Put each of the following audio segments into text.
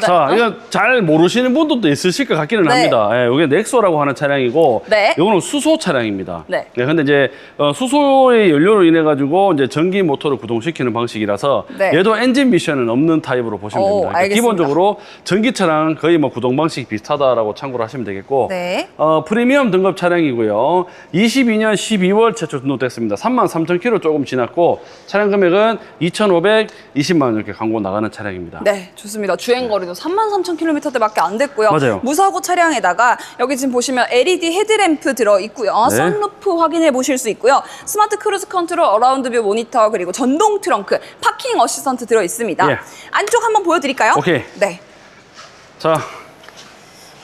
네. 자, 이건 잘 모르시는 분들도 있으실 것 같기는 네. 합니다. 예, 이게 넥소라고 하는 차량이고, 네. 이거는 수소 차량입니다. 네. 예, 근데 이제 어, 수소의 연료로 인해 가지고 이제 전기 모터를 구동시키는 방식이라서 네. 얘도 엔진 미션은 없는 타입으로 보시면 오, 됩니다. 그러니까 알겠습니다. 기본적으로 전기차랑 거의 뭐 구동 방식이 비슷하다라고 참고를 하시면 되겠고, 네. 어, 프리미엄 등급 차량이고요. 22년 12월 최초 등록됐습니다. 3만 3천 킬로 조금 지났고 차량 금액은 2,520만 원 이렇게 광고 나가는 차량입니다. 네, 좋습니다. 주행 거리 도 33,000km대밖에 안 됐고요. 맞아요. 무사고 차량에다가 여기 지금 보시면 LED 헤드램프 들어 있고요. 네. 선루프 확인해 보실 수 있고요. 스마트 크루즈 컨트롤, 어라운드 뷰 모니터 그리고 전동 트렁크, 파킹 어시스턴트 들어 있습니다. 예. 안쪽 한번 보여 드릴까요? 오케이. 네. 자,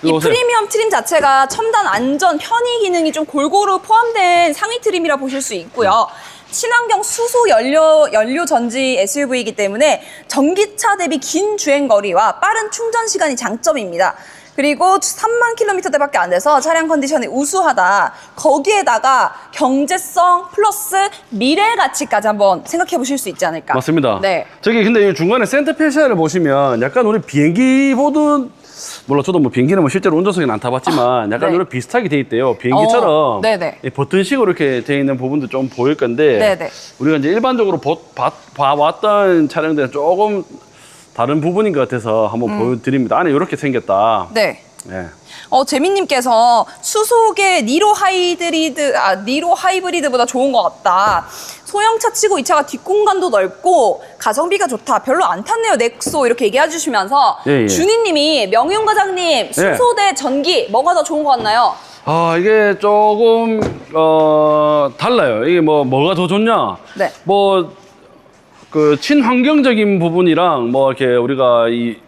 이 오세요. 프리미엄 트림 자체가 첨단 안전 편의 기능이 좀 골고루 포함된 상위 트림이라 보실 수 있고요. 친환경 수소 연료 연료 전지 SUV이기 때문에 전기차 대비 긴 주행 거리와 빠른 충전 시간이 장점입니다. 그리고 3만 킬로미터대밖에 안 돼서 차량 컨디션이 우수하다. 거기에다가 경제성 플러스 미래 가치까지 한번 생각해 보실 수 있지 않을까. 맞습니다. 네. 저기 근데 이 중간에 센터 페시아를 보시면 약간 우리 비행기 보던 물론 저도 뭐 비행기는 뭐 실제로 운전석에는 안 타봤지만 약간 네. 이런 비슷하게 돼 있대요. 비행기처럼 어, 네네. 이 버튼식으로 이렇게 돼 있는 부분도 좀 보일 건데 네네. 우리가 이제 일반적으로 보, 봐, 봐왔던 차량들은 조금 다른 부분인 것 같아서 한번 음. 보여드립니다. 안에 이렇게 생겼다. 네. 예. 어, 재민님께서 수속의 니로 하이브리드, 아, 니로 하이브리드보다 좋은 것 같다. 소형차 치고 이 차가 뒷공간도 넓고 가성비가 좋다. 별로 안 탔네요, 넥소. 이렇게 얘기해 주시면서 예, 예. 준희님이 명윤 과장님 수소 대 전기 뭐가 더 좋은 것 같나요? 아 이게 조금 어 달라요. 이게 뭐 뭐가 더 좋냐? 네. 뭐 그 친환경적인 부분이랑 뭐 이렇게 우리가 이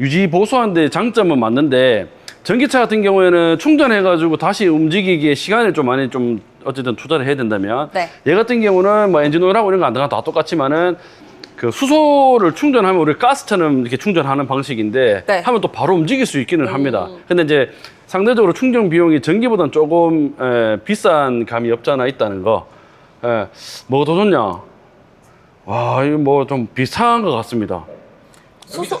유지 보수하는데 장점은 맞는데 전기차 같은 경우에는 충전해가지고 다시 움직이기에 시간을 좀 많이 좀 어쨌든 투자를 해야 된다면 네. 얘 같은 경우는 뭐 엔진오일하고 이런 거안다 똑같지만은 그 수소를 충전하면 우리 가스처럼 이렇게 충전하는 방식인데 네. 하면 또 바로 움직일 수 있기는 합니다. 근데 이제 상대적으로 충전 비용이 전기보다는 조금 에, 비싼 감이 없지 않아 있다는 거. 에, 뭐가 더 좋냐? 와, 이거 뭐 좀 비슷한 것 같습니다. 수소,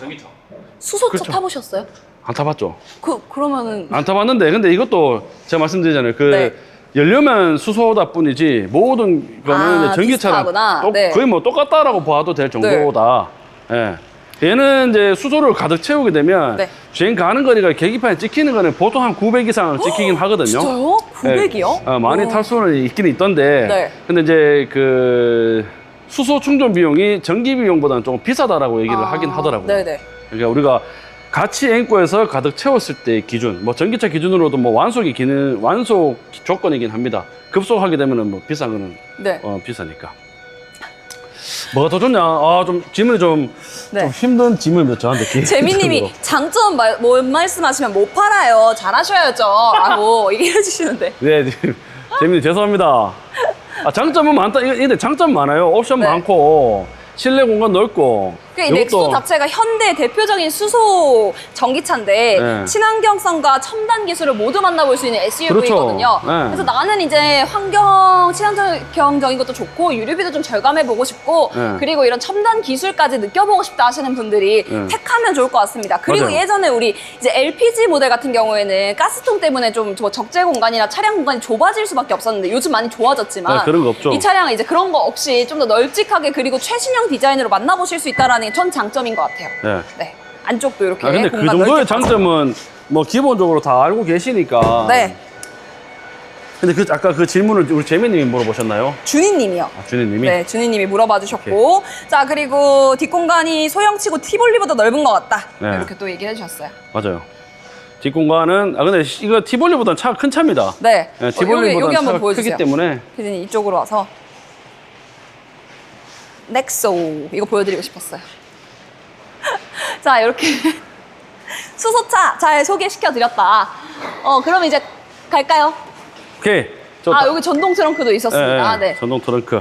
수소차 그렇죠. 타보셨어요? 안 타봤죠? 그, 그러면은. 안 타봤는데, 근데 이것도 제가 말씀드리잖아요. 그 네. 연료만 수소다 뿐이지 모든 거는 아, 이제 전기차랑 비슷하구나. 똑- 네. 거의 뭐 똑같다라고 봐도 될 정도다. 예. 얘는 이제 수소를 가득 채우게 되면 네. 주행 가는 거리가 계기판에 찍히는 거는 보통 한 900 이상 찍히긴 하거든요. 진짜요? 900이요? 어, 많이 탈 수는 있긴 있던데. 네. 근데 이제 그 수소 충전 비용이 전기 비용보다는 좀 비싸다라고 얘기를 하긴 하더라고요. 네네. 그러니까 우리가 같이 앵꼬에서 가득 채웠을 때 기준, 뭐 전기차 기준으로도 뭐 완속이 기능, 완속 조건이긴 합니다. 급속하게 되면은 뭐 비싼 거는 네. 어, 비싸니까. 뭐가 더 좋냐? 아, 좀 질문이 좀, 네. 좀 힘든 질문이죠, 저한테. 개인적으로. 재민님이 장점 말, 뭐 말씀하시면 못 팔아요. 잘하셔야죠. 라고 얘기해 주시는데. 네, 재민이 죄송합니다. 아, 장점은 많다. 이거- 근데 장점 많아요. 옵션 네. 많고, 실내 공간 넓고. 그 넥소 자체가 현대 대표적인 수소 전기차인데 네. 친환경성과 첨단 기술을 모두 만나볼 수 있는 SUV거든요. 그렇죠. 네. 그래서 나는 이제 환경 친환경적인 것도 좋고 유류비도 좀 절감해 보고 싶고 네. 그리고 이런 첨단 기술까지 느껴보고 싶다 하시는 분들이 네. 택하면 좋을 것 같습니다. 그리고 맞아요. 예전에 우리 이제 LPG 모델 같은 경우에는 가스통 때문에 좀뭐 적재 공간이나 차량 공간이 좁아질 수밖에 없었는데 요즘 많이 좋아졌지만 네, 그런 거 없죠. 이 차량은 이제 그런 거 없이 좀 더 널찍하게 그리고 최신형 디자인으로 만나보실 수 있다는 게전 장점인 것 같아요. 네. 네. 안쪽도 이렇게 아, 근데 그 공간 정도의 넓게 장점은 뭐 기본적으로 다 알고 계시니까. 네. 근데 그 아까 그 질문을 우리 재민님이 물어보셨나요? 준희님이요. 아, 준혜님이? 네, 준희님이 물어봐 주셨고, 자 그리고 뒷공간이 소형치고 티볼리보다 넓은 것 같다. 네. 이렇게 또 얘기해 주셨어요. 맞아요. 뒷공간은 아 근데 이거 티볼리보다는 차가 큰 차입니다. 네, 네, 어, 여기, 티볼리보다는 한번 차가 보여주세요. 크기 때문에 피디님 이쪽으로 와서 넥소 이거 보여드리고 싶었어요. 자 이렇게 수소차 잘 소개시켜 드렸다. 어 그럼 이제 갈까요? 오케이. 저 아 다- 여기 전동 트렁크도 있었습니다. 예, 예, 네. 전동 트렁크.